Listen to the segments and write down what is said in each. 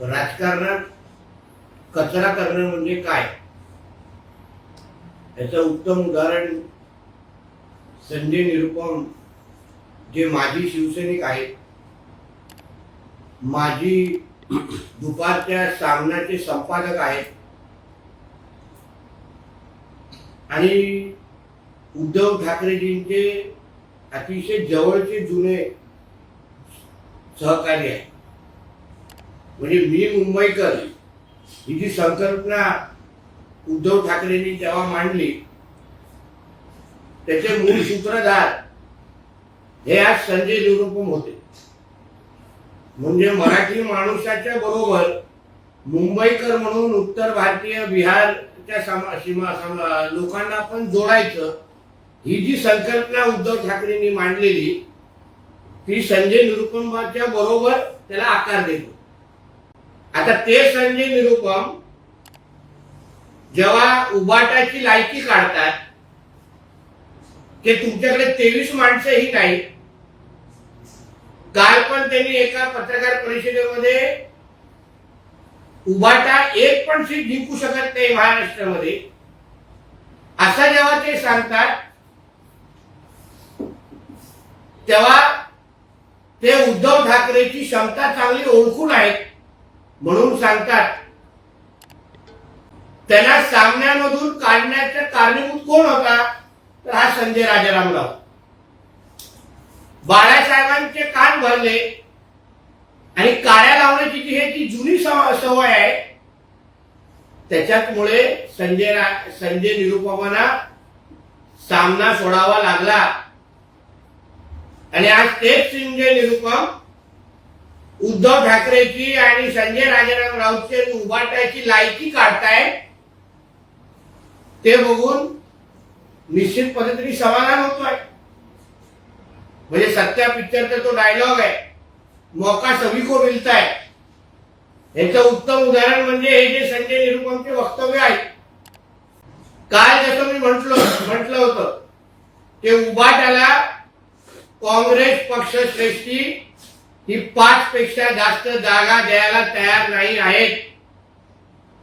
राजकारणात कचरा करणं म्हणजे काय? याचं उत्तम उदाहरण संजय निरुपम जे माजी शिवसैनिक आहेत. माजी दुपारच्या सामन्याचे संपादक आहेत. आणि उद्धव ठाकरेजींचे अतिशय जवळचे जुने सहकारी आहे म्हणजे मी मुंबईकर ही जी संकल्पना उद्धव ठाकरेंनी जेव्हा मांडली त्याचे मूळ सूत्रधार हे आज संजय निरुपम होते. म्हणजे मराठी माणूसाच्या बरोबर मुंबईकर म्हणून उत्तर भारतीय बिहारच्या समा सीमा समा लोकांना पण जोडायचं ही जी संकल्पना उद्धव ठाकरेंनी मांडलेली ती संजय निरुपमाच्या बरोबर त्याला आकार देतो. आता ते संजय निरुपम जेव्हा उबाटाची लायकी काढतात ते तुमच्याकडे तेवीस माणसं ही नाही काल पण त्यांनी एका पत्रकार परिषदेमध्ये उबाटा एक पण सीट जिंकू शकत नाही महाराष्ट्रामध्ये. असं जेव्हा ते सांगतात तेव्हा ते उद्धव ठाकरेची क्षमता चांगली ओळखून आहेत. म्हणून सांगतात त्यांना सामन्यामधून काढण्याचा कारणीभूत कोण होता? तर हा संजय राजारामराव. बाळासाहेबांचे कान भरले आणि काड्या लावण्याची जी हे जी जुनी सवय आहे त्याच्यामुळे संजय रा- संजय निरुपमाना सामना सोडावा लागला. आणि आज तेच संजय निरुपम उद्धव ठाकरेची आणि संजय राजाराम राऊतचे उभाटाची लायकी काढताय ते बघून निश्चित पद्धतीने समाधान होतोय. म्हणजे सत्या पिक्चरचा तो डायलॉग आहे. मौका सभी को मिलता है याचं उत्तम उदाहरण म्हणजे हे जे संजय निरुपमचे वक्तव्य आहे. काल जसं मी म्हटलो म्हटलं होतं ते उभाटाला काँग्रेस पक्ष श्रेष्ठी ही पाच पेक्षा जास्त जागा द्यायला तयार नाही आहेत.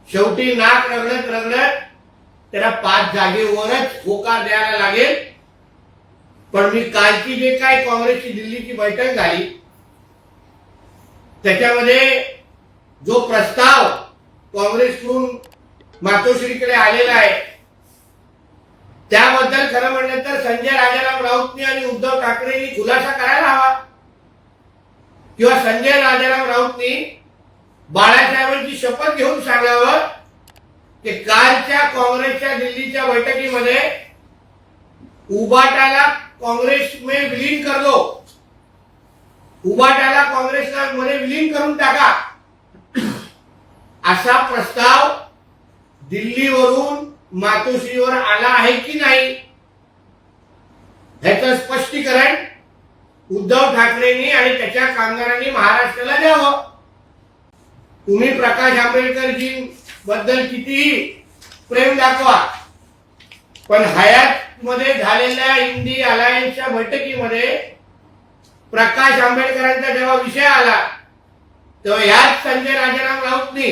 शेवटी नाक रगडत रगडत त्याला पाच जागेवरच होकार द्यायला लागेल. पण मी कालची जे काय काँग्रेसची दिल्लीची बैठक झाली त्याच्यामध्ये जो प्रस्ताव काँग्रेसकडून मातोश्रीकडे आलेला आहे त्याबद्दल खरं म्हणलं तर संजय राजाराम राऊतनी आणि उद्धव ठाकरेंनी खुलासा करायला हवा. किंवा संजय राजाराम राऊतनी बाळासाहेबांची शपथ घेऊन सांगावं की कालच्या काँग्रेसच्या दिल्लीच्या बैठकीमध्ये उबाटाला काँग्रेस में विलीन कर दो उबाटाला काँग्रेसला मध्ये विलीन करून टाका. असा प्रस्ताव दिल्लीवरून मातोश्रीवर आला आहे की नाही? ह्याचं स्पष्टीकरण उद्धव ठाकरेंनी आणि त्याच्या कामगारांनी महाराष्ट्राला द्यावं. तुम्ही प्रकाश आंबेडकरजी बद्दल कितीही प्रेम दाखवा पण हयात मध्ये झालेल्या इंडी अलायन्सच्या बैठकीमध्ये प्रकाश आंबेडकरांचा जेव्हा विषय आला तेव्हा याच संजय राजाराम राऊतनी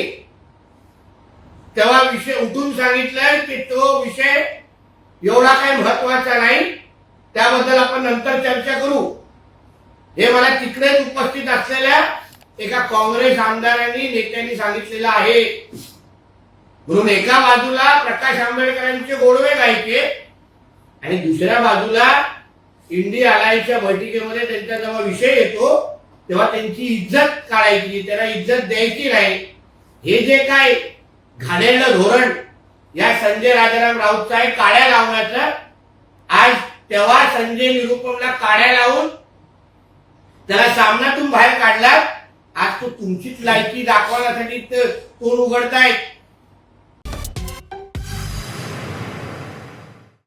तेव्हा विषय उठून सांगितलं की तो विषय एवढा काही महत्त्वाचा नाही त्याबद्दल आपण नंतर चर्चा करू. हे मला तिकडेच उपस्थित असलेल्या एका काँग्रेस आमदारांनी नेत्यांनी सांगितलेलं आहे. म्हणून एका बाजूला प्रकाश आंबेडकरांचे गोडवे गायचे आणि दुसऱ्या बाजूला इंडिया अलायन्सच्या बैठकीमध्ये त्यांचा जेव्हा विषय येतो तेव्हा त्यांची इज्जत काढायची त्याला इज्जत द्यायची नाही. हे जे काय घाणेरडं धोरण या संजय राजाराम राऊतचं आहे काड्या लावण्याचं आज तेव्हा संजय निरुपमला काड्या लावून त्याला सामनातून बाहेर काढला आज तो तुमचीच लायकी दाखवण्यासाठी तोंड उघडतायत?